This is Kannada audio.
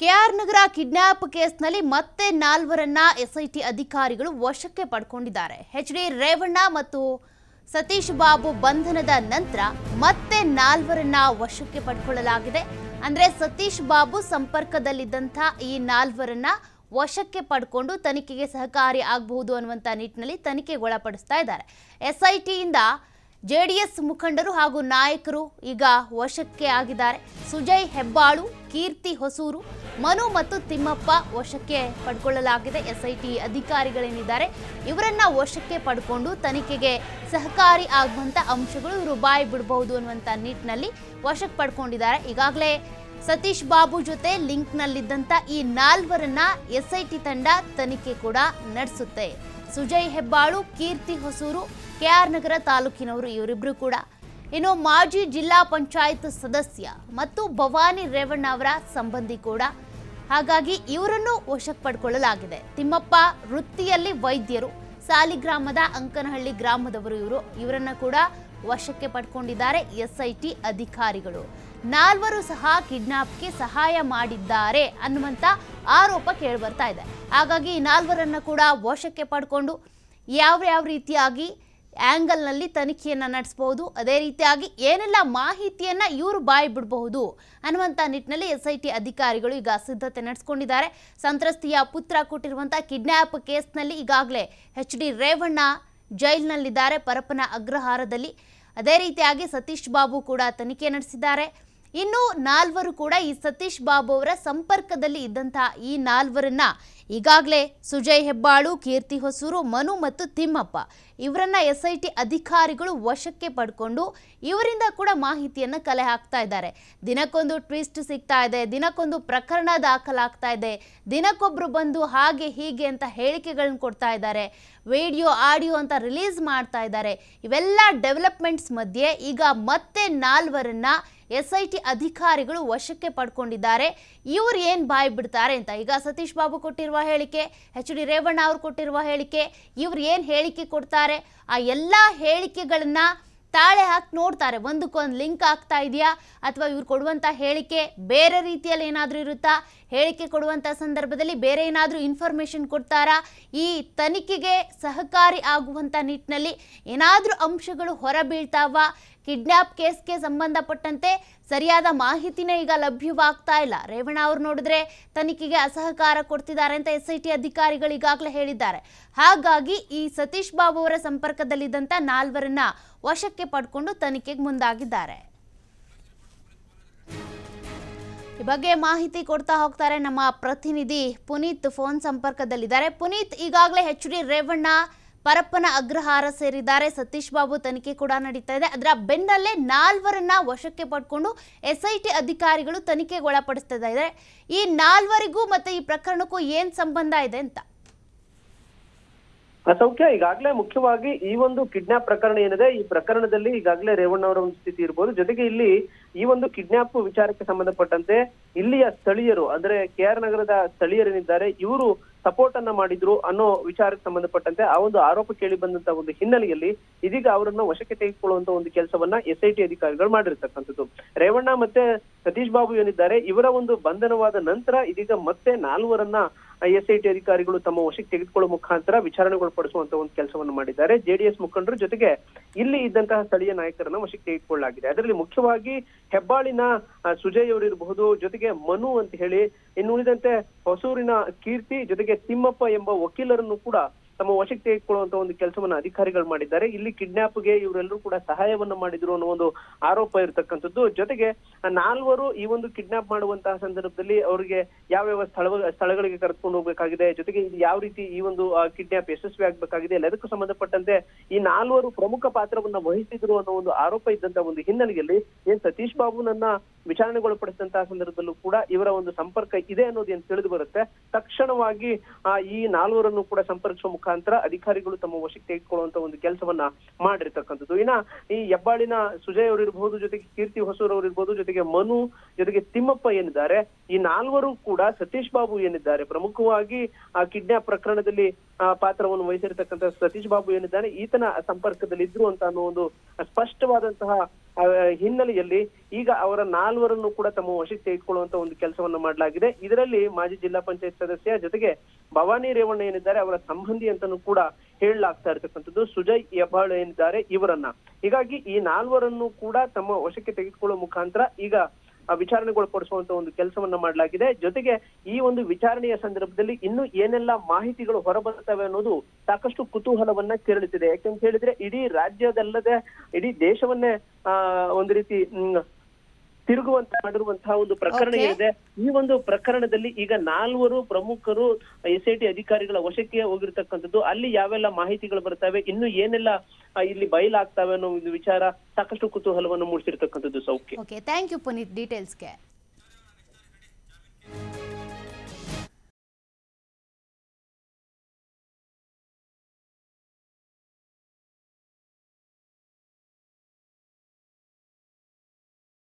ಕೆಆರ್ ನಗರ ಕಿಡ್ನಾಪ್ ಕೇಸ್ನಲ್ಲಿ ಮತ್ತೆ ನಾಲ್ವರನ್ನ ಎಸ್ಐಟಿ ಅಧಿಕಾರಿಗಳು ವಶಕ್ಕೆ ಪಡ್ಕೊಂಡಿದ್ದಾರೆ. ಎಚ್ ಡಿ ರೇವಣ್ಣ ಮತ್ತು ಸತೀಶ್ ಬಾಬು ಬಂಧನದ ನಂತರ ಮತ್ತೆ ನಾಲ್ವರನ್ನ ವಶಕ್ಕೆ ಪಡ್ಕೊಳ್ಳಲಾಗಿದೆ. ಅಂದ್ರೆ ಸತೀಶ್ ಬಾಬು ಸಂಪರ್ಕದಲ್ಲಿದ್ದಂಥ ಈ ನಾಲ್ವರನ್ನ ವಶಕ್ಕೆ ಪಡ್ಕೊಂಡು ತನಿಖೆಗೆ ಸಹಕಾರಿ ಆಗಬಹುದು ಅನ್ನುವಂಥ ನಿಟ್ಟಿನಲ್ಲಿ ತನಿಖೆಗೊಳಪಡಿಸ್ತಾ ಇದ್ದಾರೆ. ಎಸ್ಐಟಿಯಿಂದ ಜೆಡಿಎಸ್ ಮುಖಂಡರು ಹಾಗೂ ನಾಯಕರು ಈಗ ವಶಕ್ಕೆ ಆಗಿದ್ದಾರೆ. ಸುಜಯ್ ಹೆಬ್ಬಾಳು, ಕೀರ್ತಿ ಹೊಸೂರು, ಮನು ಮತ್ತು ತಿಮ್ಮಪ್ಪ ವಶಕ್ಕೆ ಪಡ್ಕೊಳ್ಳಲಾಗಿದೆ. ಎಸ್ಐಟಿ ಅಧಿಕಾರಿಗಳೇನಿದ್ದಾರೆ, ಇವರನ್ನ ವಶಕ್ಕೆ ಪಡ್ಕೊಂಡು ತನಿಖೆಗೆ ಸಹಕಾರಿ ಆಗುವಂತ ಅಂಶಗಳು ಇವರು ಬಾಯಿ ಬಿಡಬಹುದು ಅನ್ನುವಂಥ ನಿಟ್ಟಿನಲ್ಲಿ ವಶಕ್ಕೆ ಪಡ್ಕೊಂಡಿದ್ದಾರೆ. ಈಗಾಗಲೇ ಸತೀಶ್ ಬಾಬು ಜೊತೆ ಲಿಂಕ್ನಲ್ಲಿದ್ದಂಥ ಈ ನಾಲ್ವರನ್ನ ಎಸ್ಐಟಿ ತಂಡ ತನಿಖೆ ಕೂಡ ನಡೆಸುತ್ತೆ. ಸುಜಯ್ ಹೆಬ್ಬಾಳು, ಕೀರ್ತಿ ಹೊಸೂರು, ಕೆಆರ್ ನಗರ ತಾಲೂಕಿನವರು ಇವರಿಬ್ರು ಕೂಡ. ಇನ್ನು ಮಾಜಿ ಜಿಲ್ಲಾ ಪಂಚಾಯತ್ ಸದಸ್ಯ ಮತ್ತು ಭವಾನಿ ರೇವಣ್ಣ ಅವರ ಸಂಬಂಧಿ ಕೂಡ. ಹಾಗಾಗಿ ಇವರನ್ನು ವಶಕ್ಕೆ ಪಡ್ಕೊಳ್ಳಲಾಗಿದೆ. ತಿಮ್ಮಪ್ಪ, ವೃತ್ತಿಯಲ್ಲಿ ವೈದ್ಯರು, ಸಾಲಿಗ್ರಾಮದ ಅಂಕನಹಳ್ಳಿ ಗ್ರಾಮದವರು ಇವರು. ಇವರನ್ನ ಕೂಡ ವಶಕ್ಕೆ ಪಡ್ಕೊಂಡಿದ್ದಾರೆ ಎಸ್ಐಟಿ ಅಧಿಕಾರಿಗಳು. ನಾಲ್ವರು ಸಹ ಕಿಡ್ನಾಪ್ಗೆ ಸಹಾಯ ಮಾಡಿದ್ದಾರೆ ಅನ್ನುವಂಥ ಆರೋಪ ಕೇಳಿಬರ್ತಾ ಇದೆ. ಹಾಗಾಗಿ ಈ ನಾಲ್ವರನ್ನ ಕೂಡ ವಶಕ್ಕೆ ಪಡ್ಕೊಂಡು ಯಾವ ಯಾವ ರೀತಿಯಾಗಿ ಆ್ಯಂಗಲ್ನಲ್ಲಿ ತನಿಖೆಯನ್ನು ನಡೆಸಬಹುದು ಅದೇ ರೀತಿಯಾಗಿ ಏನೆಲ್ಲ ಮಾಹಿತಿಯನ್ನು ಇವರು ಬಾಯಿ ಬಿಡಬಹುದು ಅನ್ನುವಂಥ ನಿಟ್ಟಿನಲ್ಲಿ ಎಸ್ ಐ ಟಿ ಅಧಿಕಾರಿಗಳು ಈಗ ಸಿದ್ಧತೆ ನಡೆಸ್ಕೊಂಡಿದ್ದಾರೆ. ಸಂತ್ರಸ್ತಿಯ ಪುತ್ರ ಕೊಟ್ಟಿರುವಂಥ ಕಿಡ್ನ್ಯಾಪ್ ಕೇಸ್ನಲ್ಲಿ ಈಗಾಗಲೇ ಎಚ್ ಡಿ ರೇವಣ್ಣ ಜೈಲಿನಲ್ಲಿದ್ದಾರೆ. ಪರಪ್ಪನ ಅಗ್ರಹಾರದಲ್ಲಿ ಅದೇ ರೀತಿಯಾಗಿ ಸತೀಶ್ ಬಾಬು ಕೂಡ ತನಿಖೆ ನಡೆಸಿದ್ದಾರೆ. ಇನ್ನು ನಾಲ್ವರು ಕೂಡ ಈ ಸತೀಶ್ ಬಾಬು ಅವರ ಸಂಪರ್ಕದಲ್ಲಿ ಇದ್ದಂತಹ ಈ ನಾಲ್ವರನ್ನ ಈಗಾಗಲೇ ಸುಜಯ್ ಹೆಬ್ಬಾಳು, ಕೀರ್ತಿ ಹೊಸೂರು, ಮನು ಮತ್ತು ತಿಮ್ಮಪ್ಪ ಇವರನ್ನ ಎಸ್ ಐ ಟಿ ಅಧಿಕಾರಿಗಳು ವಶಕ್ಕೆ ಪಡ್ಕೊಂಡು ಇವರಿಂದ ಕೂಡ ಮಾಹಿತಿಯನ್ನು ಕಲೆ ಹಾಕ್ತಾ ಇದ್ದಾರೆ. ದಿನಕ್ಕೊಂದು ಟ್ವಿಸ್ಟ್ ಸಿಗ್ತಾ ಇದೆ, ದಿನಕ್ಕೊಂದು ಪ್ರಕರಣ ದಾಖಲಾಗ್ತಾ ಇದೆ, ದಿನಕ್ಕೊಬ್ರು ಬಂದು ಹಾಗೆ ಹೀಗೆ ಅಂತ ಹೇಳಿಕೆಗಳನ್ನ ಕೊಡ್ತಾ ಇದ್ದಾರೆ, ವಿಡಿಯೋ, ಆಡಿಯೋ ಅಂತ ರಿಲೀಸ್ ಮಾಡ್ತಾ ಇದ್ದಾರೆ. ಇವೆಲ್ಲ ಡೆವಲಪ್ಮೆಂಟ್ಸ್ ಮಧ್ಯೆ ಈಗ ಮತ್ತೆ ನಾಲ್ವರನ್ನ ಎಸ್ ಐ ಟಿ ಅಧಿಕಾರಿಗಳು ವಶಕ್ಕೆ ಪಡ್ಕೊಂಡಿದ್ದಾರೆ. ಇವ್ರು ಏನು ಬಾಯಿ ಬಿಡ್ತಾರೆ ಅಂತ ಈಗ ಸತೀಶ್ ಬಾಬು ಕೊಟ್ಟಿರುವ ಹೇಳಿಕೆ, ಎಚ್ ಡಿ ರೇವಣ್ಣ ಅವರು ಕೊಟ್ಟಿರುವ ಹೇಳಿಕೆ, ಇವ್ರು ಏನು ಹೇಳಿಕೆ ಕೊಡ್ತಾರೆ? ಆ ಎಲ್ಲ ಹೇಳಿಕೆಗಳನ್ನ ತಾಳೆ ಹಾಕಿ ನೋಡ್ತಾರೆ. ಒಂದಕ್ಕೊಂದು ಲಿಂಕ್ ಆಗ್ತಾ ಇದೆಯಾ? ಅಥವಾ ಇವ್ರು ಕೊಡುವಂಥ ಹೇಳಿಕೆ ಬೇರೆ ರೀತಿಯಲ್ಲಿ ಏನಾದರೂ ಇರುತ್ತಾ? ಹೇಳಿಕೆ ಕೊಡುವಂಥ ಸಂದರ್ಭದಲ್ಲಿ ಬೇರೆ ಏನಾದರೂ ಇನ್ಫಾರ್ಮೇಷನ್ ಕೊಡ್ತಾರಾ? ಈ ತನಿಖೆಗೆ ಸಹಕಾರಿ ಆಗುವಂಥ ನಿಟ್ಟಿನಲ್ಲಿ ಏನಾದರೂ ಅಂಶಗಳು ಹೊರಬೀಳ್ತಾವ? ಕಿಡ್ನ್ಯಾಪ್ ಕೇಸ್ಗೆ ಸಂಬಂಧಪಟ್ಟಂತೆ ಸರಿಯಾದ ಮಾಹಿತಿನೇ ಈಗ ಲಭ್ಯವಾಗ್ತಾ ಇಲ್ಲ. ರೇವಣ್ಣ ಅವರು ನೋಡಿದ್ರೆ ತನಿಖೆಗೆ ಅಸಹಕಾರ ಕೊಡ್ತಿದ್ದಾರೆ ಅಂತ ಎಸ್ ಐ ಟಿ ಅಧಿಕಾರಿಗಳು ಈಗಾಗಲೇ ಹೇಳಿದ್ದಾರೆ. ಹಾಗಾಗಿ ಈ ಸತೀಶ್ ಬಾಬು ಅವರ ಸಂಪರ್ಕದಲ್ಲಿದ್ದಂಥ ನಾಲ್ವರನ್ನ ವಶಕ್ಕೆ ಪಡ್ಕೊಂಡು ತನಿಖೆಗೆ ಮುಂದಾಗಿದ್ದಾರೆ. ಈ ಬಗ್ಗೆ ಮಾಹಿತಿ ಕೊಡ್ತಾ ಹೋಗ್ತಾರೆ ನಮ್ಮ ಪ್ರತಿನಿಧಿ ಪುನೀತ್ ಫೋನ್ ಸಂಪರ್ಕದಲ್ಲಿದ್ದಾರೆ. ಪುನೀತ್, ಈಗಾಗಲೇ ಎಚ್ ಡಿ ರೇವಣ್ಣ ಪರಪ್ಪನ ಅಗ್ರಹಾರ ಸೇರಿದ್ದಾರೆ. ಸತೀಶ್ ಬಾಬು ತನಿಖೆ ಕೂಡ ನಡೀತಾ ಇದೆ. ಅದರ ಬೆನ್ನಲ್ಲೇ ನಾಲ್ವರನ್ನ ವಶಕ್ಕೆ ಪಡ್ಕೊಂಡು ಎಸ್ಐಟಿ ಅಧಿಕಾರಿಗಳು ತನಿಖೆಗೆ ಒಳಪಡಿಸ್ತಾ ಇದ್ದಾರೆ. ಈ ನಾಲ್ವರಿಗೂ ಮತ್ತೆ ಈ ಪ್ರಕರಣಕ್ಕೂ ಏನ್ ಸಂಬಂಧ ಇದೆ ಅಂತ? ಸೌಖ್ಯ ಈಗಾಗಲೇ ಮುಖ್ಯವಾಗಿ ಈ ಒಂದು ಕಿಡ್ನಾಪ್ ಪ್ರಕರಣ ಏನಿದೆ, ಈ ಪ್ರಕರಣದಲ್ಲಿ ಈಗಾಗಲೇ ರೇವಣ್ಣ ಅವರ ಒಂದು ಸ್ಥಿತಿ ಇರ್ಬೋದು. ಜೊತೆಗೆ ಇಲ್ಲಿ ಈ ಒಂದು ಕಿಡ್ನಾಪ್ ವಿಚಾರಕ್ಕೆ ಸಂಬಂಧಪಟ್ಟಂತೆ ಇಲ್ಲಿಯ ಸ್ಥಳೀಯರು, ಅಂದ್ರೆ ಕೆ ಆರ್ ನಗರದ ಸ್ಥಳೀಯರೇನಿದ್ದಾರೆ ಇವರು ಸಪೋರ್ಟ್ ಅನ್ನ ಮಾಡಿದ್ರು ಅನ್ನೋ ವಿಚಾರಕ್ಕೆ ಸಂಬಂಧಪಟ್ಟಂತೆ ಆ ಒಂದು ಆರೋಪ ಕೇಳಿ ಬಂದಂತ ಒಂದು ಹಿನ್ನೆಲೆಯಲ್ಲಿ ಇದೀಗ ಅವರನ್ನ ವಶಕ್ಕೆ ತೆಗೆದುಕೊಳ್ಳುವಂತ ಒಂದು ಕೆಲಸವನ್ನ ಎಸ್ ಐ ಟಿ ಅಧಿಕಾರಿಗಳು ಮಾಡಿರ್ತಕ್ಕಂಥದ್ದು. ರೇವಣ್ಣ ಮತ್ತೆ ಸತೀಶ್ ಬಾಬು ಏನಿದ್ದಾರೆ, ಇವರ ಒಂದು ಬಂಧನವಾದ ನಂತರ ಇದೀಗ ಮತ್ತೆ ನಾಲ್ವರನ್ನ ಎಸ್ ಐ ಟಿ ಅಧಿಕಾರಿಗಳು ತಮ್ಮ ವಶಕ್ಕೆ ತೆಗೆದುಕೊಳ್ಳುವ ಮುಖಾಂತರ ವಿಚಾರಣೆಗೊಳಪಡಿಸುವಂತ ಒಂದು ಕೆಲಸವನ್ನು ಮಾಡಿದ್ದಾರೆ. ಜೆಡಿಎಸ್ ಮುಖಂಡರು ಜೊತೆಗೆ ಇಲ್ಲಿ ಇದ್ದಂತಹ ಸ್ಥಳೀಯ ನಾಯಕರನ್ನ ವಶಕ್ಕೆ ತೆಗೆದುಕೊಳ್ಳಲಾಗಿದೆ. ಅದರಲ್ಲಿ ಮುಖ್ಯವಾಗಿ ಹೆಬ್ಬಾಳಿನ ಸುಜಯ್ ಅವರಿರಬಹುದು ಜೊತೆಗೆ ಮನು ಅಂತ ಹೇಳಿ ಇನ್ನು ಉಳಿದಂತೆ ಹೊಸೂರಿನ ಕೀರ್ತಿ, ಜೊತೆಗೆ ತಿಮ್ಮಪ್ಪ ಎಂಬ ವಕೀಲರನ್ನು ಕೂಡ ತಮ್ಮ ವಶಕ್ಕೆ ತೆಗೆದುಕೊಳ್ಳುವಂತ ಒಂದು ಕೆಲಸವನ್ನ ಅಧಿಕಾರಿಗಳು ಮಾಡಿದ್ದಾರೆ. ಇಲ್ಲಿ ಕಿಡ್ನಾಪ್ಗೆ ಇವರೆಲ್ಲರೂ ಕೂಡ ಸಹಾಯವನ್ನ ಮಾಡಿದ್ರು ಅನ್ನೋ ಒಂದು ಆರೋಪ ಇರತಕ್ಕಂಥದ್ದು. ಜೊತೆಗೆ ನಾಲ್ವರು ಈ ಒಂದು ಕಿಡ್ನಾಪ್ ಮಾಡುವಂತಹ ಸಂದರ್ಭದಲ್ಲಿ ಅವರಿಗೆ ಯಾವ್ಯಾವ ಸ್ಥಳ ಸ್ಥಳಗಳಿಗೆ ಕರೆದುಕೊಂಡು ಹೋಗ್ಬೇಕಾಗಿದೆ, ಜೊತೆಗೆ ಇದು ಯಾವ ರೀತಿ ಈ ಒಂದು ಕಿಡ್ನಾಪ್ ಯಶಸ್ವಿ ಆಗ್ಬೇಕಾಗಿದೆ ಎಲ್ಲದಕ್ಕೂ ಸಂಬಂಧಪಟ್ಟಂತೆ ಈ ನಾಲ್ವರು ಪ್ರಮುಖ ಪಾತ್ರವನ್ನ ವಹಿಸಿದ್ರು ಅನ್ನೋ ಒಂದು ಆರೋಪ ಇದ್ದಂತ ಒಂದು ಹಿನ್ನೆಲೆಯಲ್ಲಿ ಏನ್ ಸತೀಶ್ ಬಾಬು ನನ್ನ ವಿಚಾರಣೆಗೊಳಪಡಿಸಿದಂತಹ ಸಂದರ್ಭದಲ್ಲೂ ಕೂಡ ಇವರ ಒಂದು ಸಂಪರ್ಕ ಇದೆ ಅನ್ನೋದು ಏನ್ ತಿಳಿದು ಬರುತ್ತೆ. ತಕ್ಷಣವಾಗಿ ಈ ನಾಲ್ವರನ್ನು ಕೂಡ ಸಂಪರ್ಕಿಸುವ ಮುಖಾಂತರ ಅಧಿಕಾರಿಗಳು ತಮ್ಮ ವಶಕ್ಕೆ ತೆಗೆದುಕೊಳ್ಳುವಂತ ಒಂದು ಕೆಲಸವನ್ನ ಮಾಡಿರ್ತಕ್ಕಂಥದ್ದು. ಇನ್ನ ಈ ಹೆಬ್ಬಾಳಿನ ಸುಜಯ್ ಅವರಿರ್ಬಹುದು ಜೊತೆಗೆ ಕೀರ್ತಿ ಹೊಸೂರ್ ಇರ್ಬೋದು ಜೊತೆಗೆ ಮನು ಜೊತೆಗೆ ತಿಮ್ಮಪ್ಪ ಏನಿದ್ದಾರೆ ಈ ನಾಲ್ವರು ಕೂಡ ಸತೀಶ್ ಬಾಬು ಏನಿದ್ದಾರೆ ಪ್ರಮುಖವಾಗಿ ಆ ಕಿಡ್ನಾಪ್ ಪ್ರಕರಣದಲ್ಲಿ ಆ, ಪಾತ್ರವನ್ನು ವಹಿಸಿರ್ತಕ್ಕಂಥ ಸತೀಶ್ ಬಾಬು ಏನಿದ್ದಾನೆ ಈತನ ಸಂಪರ್ಕದಲ್ಲಿ ಇದ್ರು ಅಂತ ಅನ್ನೋ ಒಂದು ಸ್ಪಷ್ಟವಾದಂತಹ ಹಿನ್ನೆಲೆಯಲ್ಲಿ ಈಗ ಅವರ ನಾಲ್ವರನ್ನು ಕೂಡ ತಮ್ಮ ವಶಕ್ಕೆ ತೆಗೆದುಕೊಳ್ಳುವಂತ ಒಂದು ಕೆಲಸವನ್ನು ಮಾಡಲಾಗಿದೆ. ಇದರಲ್ಲಿ ಮಾಜಿ ಜಿಲ್ಲಾ ಪಂಚಾಯತ್ ಸದಸ್ಯ ಜೊತೆಗೆ ಭವಾನಿ ರೇವಣ್ಣ ಏನಿದ್ದಾರೆ, ಅವರ ಸಂಬಂಧಿ ಅಂತಾನೂ ಕೂಡ ಹೇಳಲಾಗ್ತಾ ಇರ್ತಕ್ಕಂಥದ್ದು. ಸುಜಯ್ ಯಬಾಳ್ ಏನಿದ್ದಾರೆ, ಇವರನ್ನ. ಹೀಗಾಗಿ ಈ ನಾಲ್ವರನ್ನು ಕೂಡ ತಮ್ಮ ವಶಕ್ಕೆ ತೆಗೆದುಕೊಳ್ಳುವ ಮುಖಾಂತರ ಈಗ ವಿಚಾರಣೆಗೊಳಪಡಿಸುವಂತ ಒಂದು ಕೆಲಸವನ್ನ ಮಾಡಲಾಗಿದೆ. ಜೊತೆಗೆ ಈ ಒಂದು ವಿಚಾರಣೆಯ ಸಂದರ್ಭದಲ್ಲಿ ಇನ್ನು ಏನೆಲ್ಲ ಮಾಹಿತಿಗಳು ಹೊರಬರ್ತವೆ ಅನ್ನೋದು ಸಾಕಷ್ಟು ಕುತೂಹಲವನ್ನ ಕೇಳುತ್ತಿದೆ ಯಾಕೆಂತ ಹೇಳಿದ್ರೆ ಇಡೀ ರಾಜ್ಯದಲ್ಲದೆ, ಇಡೀ ದೇಶವನ್ನೇ ಒಂದು ರೀತಿ ತಿರುಗುವಂತ ಮಾಡಿರುವಂತಹ ಒಂದು ಪ್ರಕರಣ. ಏನಿದೆ ಈ ಒಂದು ಪ್ರಕರಣದಲ್ಲಿ ಈಗ ನಾಲ್ವರು ಪ್ರಮುಖರು ಎಸ್ ಐ ಟಿ ಅಧಿಕಾರಿಗಳ ವಶಕ್ಕೆ ಹೋಗಿರ್ತಕ್ಕಂಥದ್ದು. ಅಲ್ಲಿ ಯಾವೆಲ್ಲ ಮಾಹಿತಿಗಳು ಬರ್ತವೆ ಇನ್ನು ಏನೆಲ್ಲ ಇಲ್ಲಿ ಬಯಲಾಗ್ತವೆ ಅನ್ನೋ ಒಂದು ವಿಚಾರ ಸಾಕಷ್ಟು ಕುತೂಹಲವನ್ನು ಮೂಡಿಸಿರ್ತಕ್ಕಂಥದ್ದು ಸೌಖ್ಯ. Thank you Puneeth ಡೀಟೇಲ್ಸ್ಗೆ